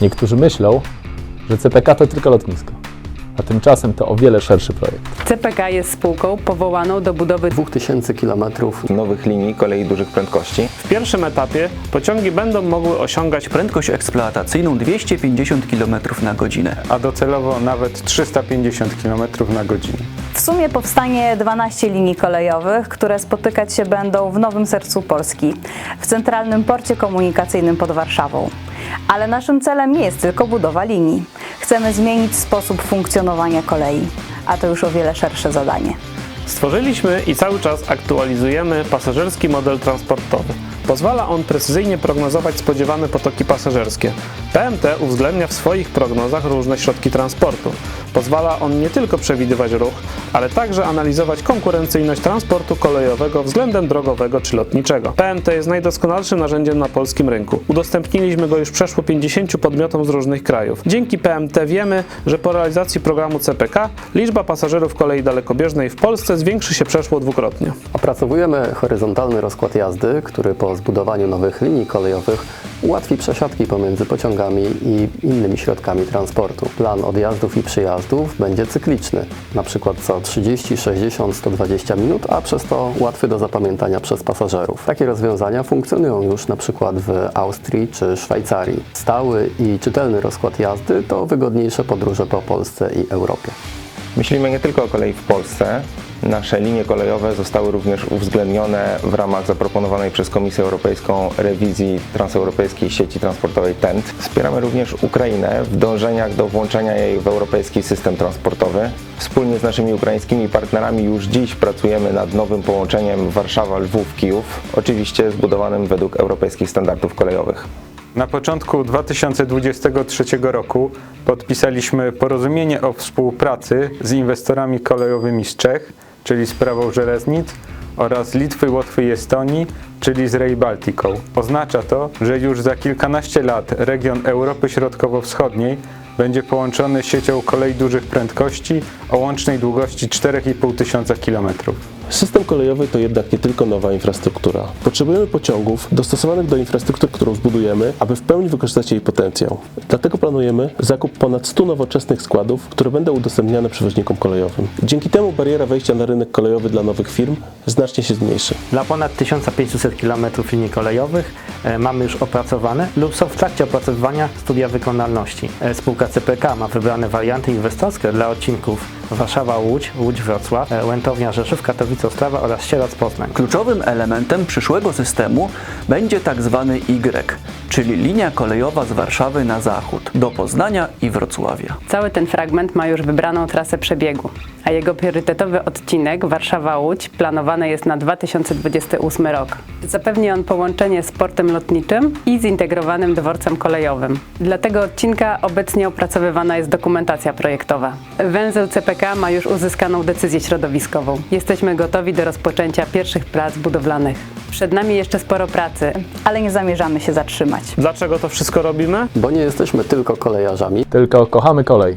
Niektórzy myślą, że CPK to tylko lotnisko, a tymczasem to o wiele szerszy projekt. CPK jest spółką powołaną do budowy 2000 km nowych linii kolei dużych prędkości. W pierwszym etapie pociągi będą mogły osiągać prędkość eksploatacyjną 250 km na godzinę. a docelowo nawet 350 km na godzinę. W sumie powstanie 12 linii kolejowych, które spotykać się będą w nowym sercu Polski, w centralnym porcie komunikacyjnym pod Warszawą. Ale naszym celem nie jest tylko budowa linii. Chcemy zmienić sposób funkcjonowania kolei, a to już o wiele szersze zadanie. Stworzyliśmy i cały czas aktualizujemy pasażerski model transportowy. Pozwala on precyzyjnie prognozować spodziewane potoki pasażerskie. PMT uwzględnia w swoich prognozach różne środki transportu. Pozwala on nie tylko przewidywać ruch, ale także analizować konkurencyjność transportu kolejowego względem drogowego czy lotniczego. PMT jest najdoskonalszym narzędziem na polskim rynku. Udostępniliśmy go już przeszło 50 podmiotom z różnych krajów. Dzięki PMT wiemy, że po realizacji programu CPK liczba pasażerów kolei dalekobieżnej w Polsce zwiększy się przeszło dwukrotnie. Opracowujemy horyzontalny rozkład jazdy, który po zbudowaniu nowych linii kolejowych ułatwi przesiadki pomiędzy pociągami i innymi środkami transportu. Plan odjazdów i przyjazdów będzie cykliczny, przykład co 30, 60, 120 minut, a przez to łatwy do zapamiętania przez pasażerów. Takie rozwiązania funkcjonują już przykład w Austrii czy Szwajcarii. Stały i czytelny rozkład jazdy to wygodniejsze podróże po Polsce i Europie. Myślimy nie tylko o kolei w Polsce. Nasze linie kolejowe zostały również uwzględnione w ramach zaproponowanej przez Komisję Europejską rewizji transeuropejskiej sieci transportowej TENT. Wspieramy również Ukrainę w dążeniach do włączenia jej w europejski system transportowy. Wspólnie z naszymi ukraińskimi partnerami już dziś pracujemy nad nowym połączeniem Warszawa-Lwów-Kijów, oczywiście zbudowanym według europejskich standardów kolejowych. Na początku 2023 roku podpisaliśmy porozumienie o współpracy z inwestorami kolejowymi z Czech, czyli z Prawą Żeleznic, oraz Litwy, Łotwy i Estonii, czyli z Rail Balticą. Oznacza to, że już za kilkanaście lat region Europy Środkowo-Wschodniej będzie połączony siecią kolei dużych prędkości o łącznej długości 4,5 tysiąca kilometrów. System kolejowy to jednak nie tylko nowa infrastruktura. Potrzebujemy pociągów dostosowanych do infrastruktur, którą zbudujemy, aby w pełni wykorzystać jej potencjał. Dlatego planujemy zakup ponad 100 nowoczesnych składów, które będą udostępniane przewoźnikom kolejowym. Dzięki temu bariera wejścia na rynek kolejowy dla nowych firm znacznie się zmniejszy. Dla ponad 1500 km linii kolejowych e, mamy już opracowane lub są w trakcie opracowywania studia wykonalności. E, Spółka CPK ma wybrane warianty inwestorskie dla odcinków Warszawa-Łódź, Łódź-Wrocław, e, Łętownia Rzeszów, Katowice-Ostrawa oraz Sieradz-Poznań. Kluczowym elementem przyszłego systemu będzie tak zwany Y, czyli linia kolejowa z Warszawy na zachód, do Poznania i Wrocławia. Cały ten fragment ma już wybraną trasę przebiegu, a jego priorytetowy odcinek Warszawa-Łódź planowany jest na 2028 rok. Zapewni on połączenie z portem lotniczym i zintegrowanym dworcem kolejowym. Dla tego odcinka obecnie opracowywana jest dokumentacja projektowa. Węzeł CPK ma już uzyskaną decyzję środowiskową. Jesteśmy gotowi do rozpoczęcia pierwszych prac budowlanych. Przed nami jeszcze sporo pracy, Ale nie zamierzamy się zatrzymać. Dlaczego to wszystko robimy? Bo nie jesteśmy tylko kolejarzami, Tylko kochamy kolej.